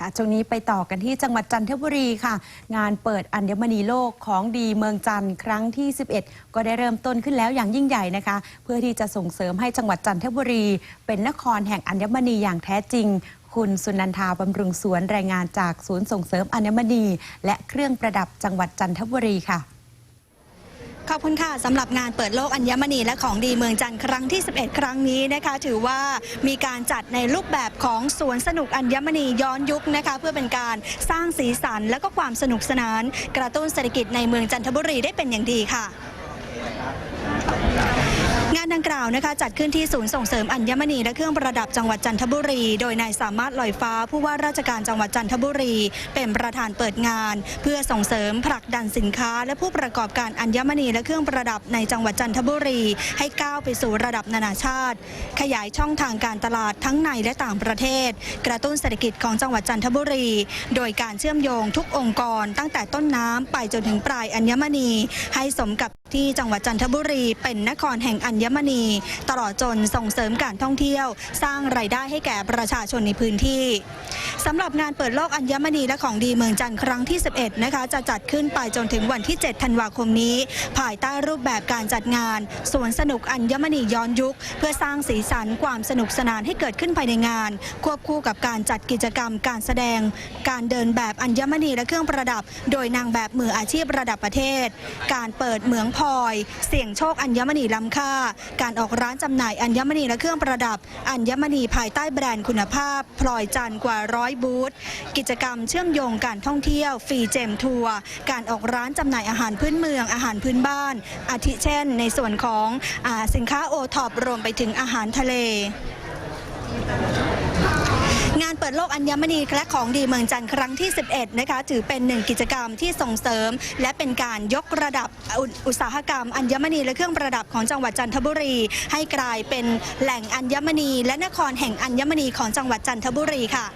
ค่ะช่วงนี้ไปต่อกันที่จังหวัดจันทบุรีค่ะ งานเปิดอัญมณีโลกของดีเมืองจันทร์ครั้งที่ 11 ก็ได้เริ่มต้นขึ้นแล้วอย่างยิ่งใหญ่นะคะ เพื่อที่จะส่งเสริมให้จังหวัดจันทบุรี เป็นนครแห่งอัญมณีอย่างแท้จริง คุณสุนันทาบำรุงสวนรายงานจากศูนย์ส่งเสริมอัญมณี และเครื่องประดับจังหวัดจันทบุรีค่ะ ขอบคุณค่ะสำหรับงานเปิดโลกอัญมณีและของดีเมืองจันทร์ครั้งที่ 11 ครั้งนี้นะคะ ถือว่ามีการจัดในรูปแบบของสวนสนุกอัญมณีย้อนยุคนะคะ เพื่อเป็นการสร้างสีสันและก็ความสนุกสนาน กระตุ้นเศรษฐกิจในเมืองจันทบุรีได้เป็นอย่างดีค่ะ ดังกล่าวนะคะจัดขึ้นที่ศูนย์ส่งเสริมอัญมณีและเครื่องประดับจังหวัดจันทบุรี โดยนายสามารถลอยฟ้าผู้ว่าราชการจังหวัดจันทบุรี เป็นประธานเปิดงาน เพื่อส่งเสริมผลักดันสินค้า และผู้ประกอบการอัญมณีและเครื่องประดับในจังหวัดจันทบุรี ให้ก้าวไปสู่ระดับนานาชาติ ขยายช่องทางการตลาดทั้งในและต่างประเทศ กระตุ้นเศรษฐกิจของจังหวัดจันทบุรี โดยการเชื่อมโยงทุกองค์กร ตั้งแต่ต้นน้ำไปจนถึงปลายอัญมณีให้สมกับที่จังหวัดจันทบุรีเป็นนครแห่งอัญมณี ตลอดจนส่งเสริมการท่องเที่ยว สร้างรายได้ให้แก่ประชาชนในพื้นที่สำหรับงานเปิดโลกอัญมณีและของดีเมืองจันทร์ครั้งที่ 11 นะคะ จะจัดขึ้นไปจนถึงวันที่ 7 ธันวาคมนี้ ภายใต้รูปแบบการจัดงานสวนสนุกอัญมณีย้อนยุค เพื่อสร้างสีสันความสนุกสนานให้เกิดขึ้นภายในงาน ควบคู่กับการจัดกิจกรรมการแสดง การเดินแบบอัญมณีและเครื่องประดับ โดยนางแบบมืออาชีพระดับประเทศ การเปิดเหมืองพลอย เสี่ยงโชคอัญมณีล้ำค่า การออกร้านจำหน่ายอัญมณีและเครื่องประดับ อัญมณีภายใต้แบรนด์คุณภาพ พลอยจันกว่าร้อยบูธ กิจกรรมเชื่อมโยงการท่องเที่ยวฟรีเจมทัวร์ การออกร้านจำหน่ายอาหารพื้นเมือง อาหารพื้นบ้าน อาทิเช่น ในส่วนของอสินค้าโอท็อปรวมไปถึงอาหารทะเล ปิดโลกอัญมณีและของดีเมืองจันทร์ครั้งที่ 11 นะคะ ถือเป็นหนึ่งกิจกรรมที่ส่งเสริม และเป็นการยกระดับอุอุตสาหกรรม อัญมณีและเครื่องประดับของจังหวัดจันทบุรี ให้กลายเป็นแหล่งอัญมณี และนครแห่งอัญมณีของจังหวัดจันทบุรีค่ะ